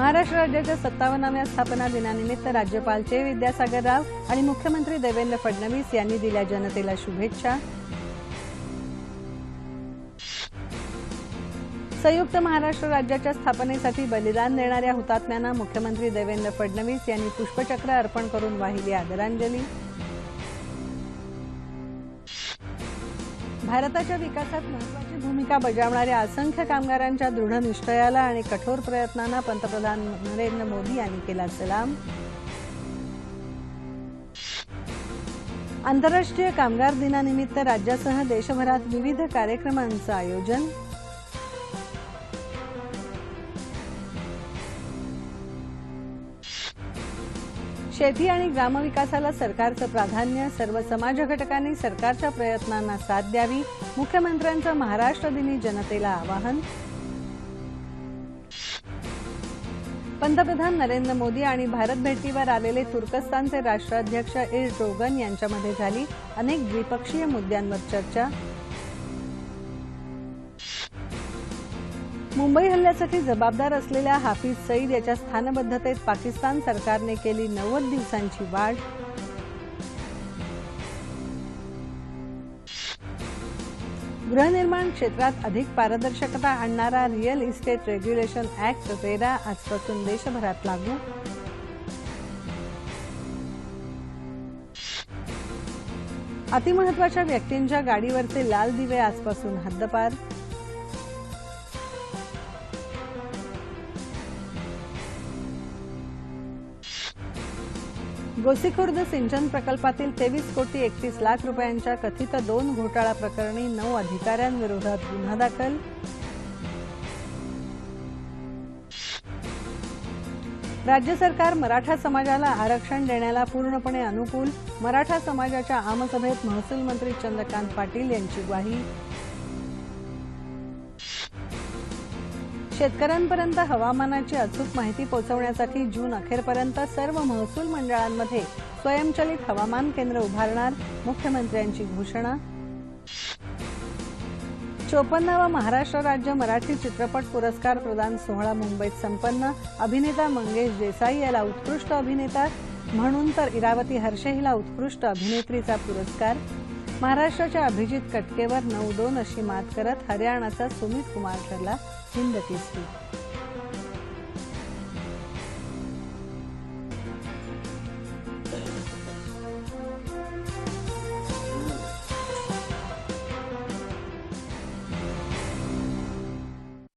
महाराष्ट्र राज्याच्या सत्तावन्नाव्या स्थापना दिनानिमित्त राज्यपाल चे विद्यासागर राव आणि मुख्यमंत्री देवेंद्र फडणवीस यांनी दिल्या जनतेला शुभेच्छा. संयुक्त महाराष्ट्र राज्याच्या स्थापनेसाठी बलिदान देणाऱ्या हुतात्म्यांना मुख्यमंत्री देवेंद्र फडणवीस यांनी पुष्पचक्र अर्पण करून वाहिली आदरांजली. भारताच्या विकासात महत्वाची भूमिका बजावणाऱ्या असंख्य कामगारांच्या दृढ निश्चयाला आणि कठोर प्रयत्नांना पंतप्रधान नरेंद्र मोदी यांनी केला सलाम. आंतरराष्ट्रीय कामगार दिनानिमित्त राज्यासह देशभरात विविध कार्यक्रमांचं आयोजन शेती आणि ग्रामविकासाला सरकारचं प्राधान्य सर्व समाज घटकांनी सरकारच्या प्रयत्नांना साथ द्यावी मुख्यमंत्र्यांचं महाराष्ट्र दिनी जनतेला आवाहन. पंतप्रधान नरेंद्र मोदी आणि भारत भेटीवर आलेले तुर्कस्तानचे राष्ट्राध्यक्ष इर्डोगन यांच्यामध्ये झाली अनेक द्विपक्षीय मुद्द्यांवर चर्चा. मुंबई हल्ल्यासाठी जबाबदार असलेल्या हाफिज सईद याच्या स्थानबद्धतेत पाकिस्तान सरकारने केली नव्वद दिवसांची वाढ गृहनिर्माण क्षेत्रात अधिक पारदर्शकता आणणारा real estate regulation act RERA आजपासून देशभरात लागू. अतिमहत्वाच्या व्यक्तींच्या गाडीवरचे लाल दिवे आजपासून हद्दपार. गोसीखुर्द सिंचन प्रकल्पातील तेवीस कोटी एकतीस लाख रुपयांच्या कथित दोन घोटाळा प्रकरणी नऊ अधिकाऱ्यांविरोधात गुन्हा दाखल. राज्य सरकार मराठा समाजाला आरक्षण देण्याला पूर्णपणे अनुकूल मराठा समाजाच्या आमसभेत महसूल मंत्री चंद्रकांत पाटील यांची ग्वाही. शेतकऱ्यांपर्यंत हवामानाची अचूक माहिती पोहोचवण्यासाठी जून अखेरपर्यंत सर्व महसूल मंडळांमध्ये स्वयंचलित हवामान केंद्र उभारणार मुख्यमंत्र्यांची घोषणा. चोपन्नावा महाराष्ट्र राज्य मराठी चित्रपट पुरस्कार प्रदान सोहळा मुंबईत संपन्न. अभिनेता मंगेश देसाई याला उत्कृष्ट अभिनेता म्हणून तर इरावती हर्षे हिला उत्कृष्ट अभिनेत्रीचा पुरस्कार. महाराष्ट्राच्या अभिजित कटकेवर नऊ दोन अशी मात करत हरियाणाचा सुमित कुमार ठरला हिंद केसरी